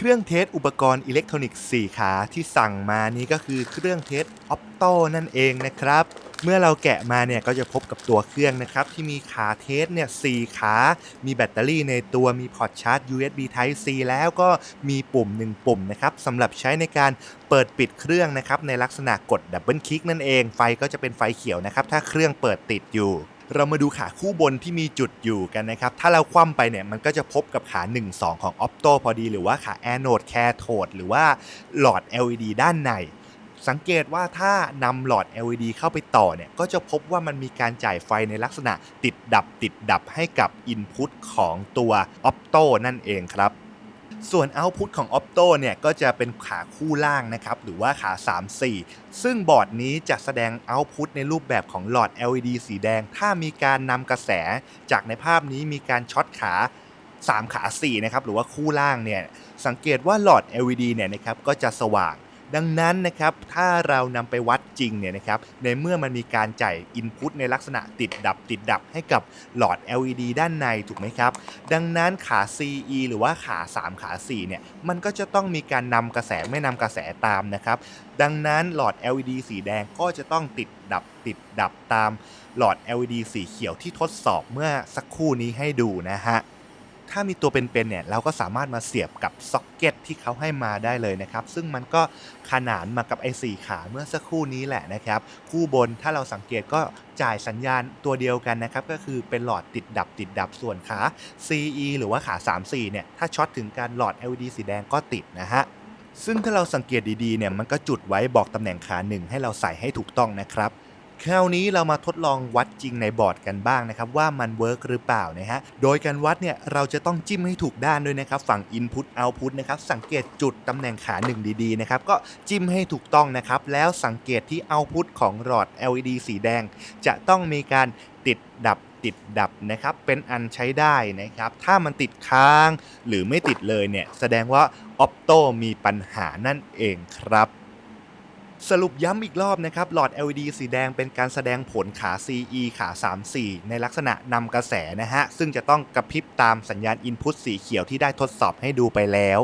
เครื่องเทสอุปกรณ์อิเล็กทรอนิกส์4ขาที่สั่งมานี้ก็คือเครื่องเทสออปโตนั่นเองนะครับ เมื่อเราแกะมาเนี่ยก็จะพบกับตัวเครื่องนะครับ ที่มีขาเทสเนี่ยสขา มีแบตเตอรี่ในตัวมีพอร์ตชาร์จ USB Type C แล้วก็มีปุ่ม 1 ปุ่มนะครับสำหรับใช้ในการเปิดปิดเครื่องนะครับในลักษณะกดดับเบิลคลิกนั่นเองไฟก็จะเป็นไฟเขียวนะครับถ้าเครื่องเปิดติดอยู่ เรามาดูขาคู่บนที่มีจุดอยู่กันนะครับ ถ้าเราคว่ำไปเนี่ยมันก็จะพบกับขา 1 2 ของ Opto พอดี หรือว่าขา Anode Cathode หรือว่าหลอด LED ด้านใน สังเกตว่าถ้านำหลอด LED เข้าไปต่อเนี่ยก็จะพบว่ามันมีการจ่ายไฟในลักษณะติดดับติดดับให้กับ Input ของตัว Opto นั่นเองครับ ส่วน Output ของ Opto เนี่ยก็จะเป็นขาคู่ล่างนะครับ หรือว่าขา 3 4 ซึ่งบอร์ดนี้จะแสดง Output ในรูปแบบของหลอด LED สีแดง ถ้ามีการนำกระแส จากในภาพนี้มีการช็อตขา 3 ขา 4 นะครับ หรือว่าคู่ล่างเนี่ย สังเกตว่าหลอด LED เนี่ยนะครับก็จะสว่าง ดังนั้นนะครับถ้าเรานำไปวัดจริงเนี่ยนะครับในเมื่อมันมีการจ่าย Input ในลักษณะติดดับติดดับให้กับหลอด LED ด้านในถูกไหมครับ ดังนั้นขา CE หรือว่าขา 3 ขา 4 เนี่ยมันก็จะต้องมีการนำกระแสไม่นำกระแสตามนะครับ ดังนั้นหลอด LED สีแดงก็จะต้องติดดับติดดับตามหลอด LED สีเขียวที่ทดสอบเมื่อสักครู่นี้ให้ดูนะฮะ ถ้ามีตัวเป็นๆเนี่ยเราก็สามารถมาเสียบกับซ็อกเก็ตที่เขาให้มาได้เลยนะครับ ซึ่งมันก็ขนานมากับไอ้สขาเมื่อสักครู่นี้แหละนะครับ คู่บนถ้าเราสังเกตก็จ่ายสัญญาณตัวเดียวกันนะครับ ก็คือเป็นหลอดติดดับติดดับส่วนขา CE หรือว่าขา 3 4 เนี่ย ถ้าช็อตถึงการหลอด LED สีแดงก็ติดนะฮะซึ่งถ้าเราสังเกตดีๆเนี่ยมันก็จุดไว้บอกตำแหน่งขาหนึ่งให้เราใส่ให้ถูกต้องนะครับ คราวนี้เรามาทดลองวัดจริงในบอร์ดกันบ้างนะครับว่ามันเวิร์กหรือเปล่านะฮะ โดยการวัดเนี่ยเราจะต้องจิ้มให้ถูกด้านด้วยนะครับ ฝั่ง Input Output นะครับสังเกตจุดตำแหน่งขาหนึ่งดีๆนะครับก็จิ้มให้ถูกต้องนะครับ แล้วสังเกตที่ Output ของหลอด LED สีแดง จะต้องมีการติดดับติดดับนะครับเป็นอันใช้ได้นะครับ ถ้ามันติดค้างหรือไม่ติดเลยเนี่ยแสดงว่า Opto มีปัญหานั่นเองครับ สรุปย้ำอีกรอบนะครับ หลอด LED สีแดงเป็นการแสดงผลขา CE ขา 3 4 ในลักษณะนำกระแสนะฮะ ซึ่งจะต้องกระพริบตามสัญญาณ Input สีเขียวที่ได้ทดสอบให้ดูไปแล้ว